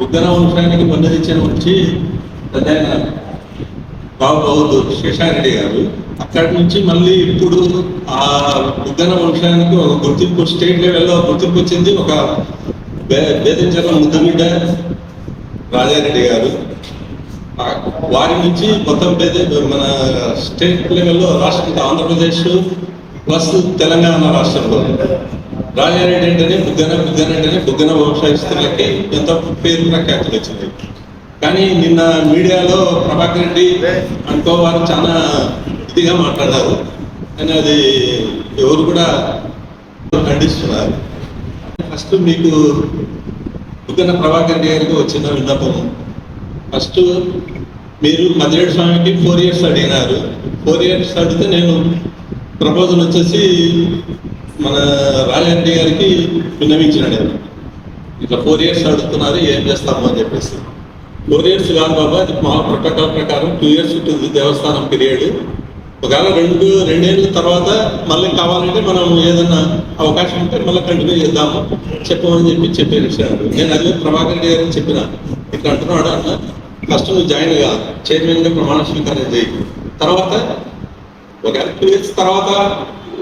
బుగ్గన వంశానికి మద్దతిచ్చిన వచ్చి పెద్దాయన బాబు బాబు శేషారెడ్డి గారు అక్కడి నుంచి మళ్ళీ ఇప్పుడు ఆ బుగ్గన వంశానికి ఒక గుర్తింపు స్టేట్ లెవెల్లో గుర్తింపు వచ్చింది. ఒక బే- ముద్దుబిడ్డ రాజారెడ్డి గారు. వారి నుంచి మొత్తం బేదే మన స్టేట్ లెవెల్లో రాష్ట్ర ఆంధ్రప్రదేశ్ ప్లస్ తెలంగాణ రాష్ట్రంలో. రాజారెడ్డి అంటేనే బుగ్గన బుగ్గన అంటేనే బుగ్గన వంశస్థులకి ఎంతో పేరు ప్రఖ్యాతులు వచ్చింది. కానీ నిన్న మీడియాలో ప్రభాకర్ రెడ్డి అనుకో వారు చాలా ఇదిగా మాట్లాడారు. కానీ అది ఎవరు కూడా ఖండిస్తున్నారు. ఫస్ట్ మీకు బుగ్గన ప్రభాకర్ రెడ్డి గారికి వచ్చిన విన్నపం ఫస్ట్ మీరు మదిరేడు స్వామికి ఫోర్ ఇయర్స్ అడిగినారు. ఫోర్ ఇయర్స్ అడిగితే నేను ప్రపోజల్ వచ్చేసి మన రాజారెడ్డి గారికి విన్నవించినాడు నేను ఇట్లా ఫోర్ ఇయర్స్ అడుగుతున్నారు ఏం చేస్తాము అని చెప్పేసి. ఫోర్ ఇయర్స్ కాదు బాబా అది మా ప్రోటోకాల్ ప్రకారం టూ ఇయర్స్ ఉంటుంది దేవస్థానం పీరియడ్ ఒకవేళ రెండు రెండేళ్ళ తర్వాత మళ్ళీ కావాలంటే మనం ఏదన్నా అవకాశం ఉంటే మళ్ళీ కంటిన్యూ చేద్దాము చెప్పమని చెప్పి చెప్పేసారు నేను అదే ప్రభాకర్ గారు చెప్పిన. ఇట్లా అంటున్నాడు అన్న ఫస్ట్ నువ్వు జాయిన్గా చైర్మన్గా ప్రమాణ స్వీకారం చేయి. తర్వాత ఒకవేళ టూ ఇయర్స్ తర్వాత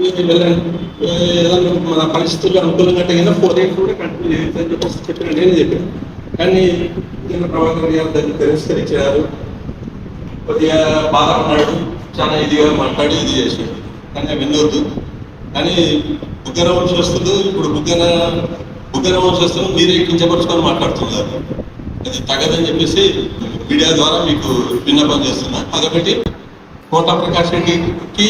ఏదైనా మన పరిస్థితులు అనుకూలంగా అయినా ఫోర్ ఎయిట్ కూడా కంటిన్యూ చేయొచ్చు అని చెప్పేసి చెప్పిన నేను చెప్పాను. కానీ నిన్న ప్రభాకర్ గారు దాన్ని తిరస్కరించారు. కొద్దిగా బాగా ఉన్నాడు. చాలా ఇదిగా మాట్లాడి ఇది చేసాడు కానీ వినొద్దు. కానీ బుగ్గన వంశస్థులు ఇప్పుడు బుగ్గన బుగ్గన వంశస్థులు మీరే కించపరుచుకొని మాట్లాడుతున్నారు. అది తగదని చెప్పేసి మీడియా ద్వారా మీకు విన్నపం చేస్తున్నా. అదొకటి. కోట ప్రకాష్ రెడ్డికి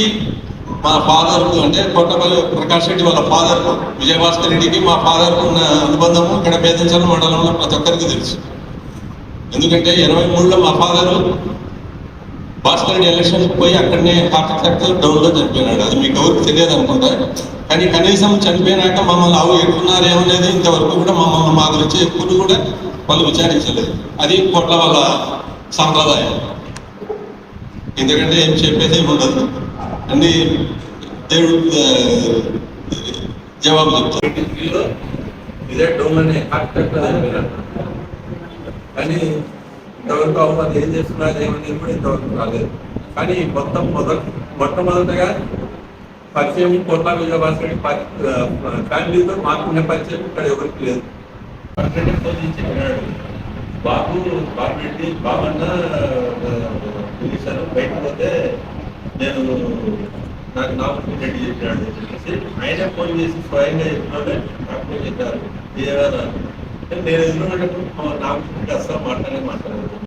మా ఫాదర్ అంటే కోటపల్లి ప్రకాష్ రెడ్డి వాళ్ళ ఫాదర్ విజయభాస్కర్ రెడ్డికి మా ఫాదర్ ఉన్న అనుబంధము ఇక్కడ బేదంచల మండలంలో ప్రతి ఒక్కరికి తెలుసు. ఎందుకంటే ఇరవై మూడులో మా ఫాదరు భాస్కర్ రెడ్డి ఎలక్షన్ పోయి అక్కడనే హార్ట్ అటాక్ డౌన్లో చనిపోయినాడు. అది మీకు ఎవరికి తెలియదు అనుకుంటా. కానీ కనీసం చనిపోయినాక మమ్మల్ని అవు ఎక్కడున్నారేమో అనేది ఇంతవరకు కూడా మమ్మల్ని మా గురించి ఎప్పుడు కూడా వాళ్ళు విచారించలేదు. అది కోట్ల వాళ్ళ సాంప్రదాయం. ఎందుకంటే ఏం చెప్పేది ఏమి ఉండదు. అన్ని దేవుడు జవాబు చెప్తారు. ఇదే డౌన్ కానీ ఇంతవరకు అవ్వదు ఏం చేస్తున్నారు ఏమనేది కూడా ఇంతవరకు రాలేదు. కానీ మొత్తం మొదటి మొట్టమొదటగా పరిచయం కోట్ల విజయభాస్కర్ ఫ్యామిలీతో మాకున్న పరిచయం ఇక్కడ ఎవరికి లేదు. చెప్పినాడు బాబు బాబు బాబు అన్న పిలిచాను బయట పోతే నేను నాకు నాకు రెడ్డి చెప్పినాడు అని చెప్పేసి ఆయన ఫోన్ చేసి స్వయంగా చెప్పినాడు నాకు ఫోన్ చెప్పారు ఏదైనా నేను ఎదురున్నప్పుడు నాకు అసలు మాట్లాడే మాట్లాడలేదు.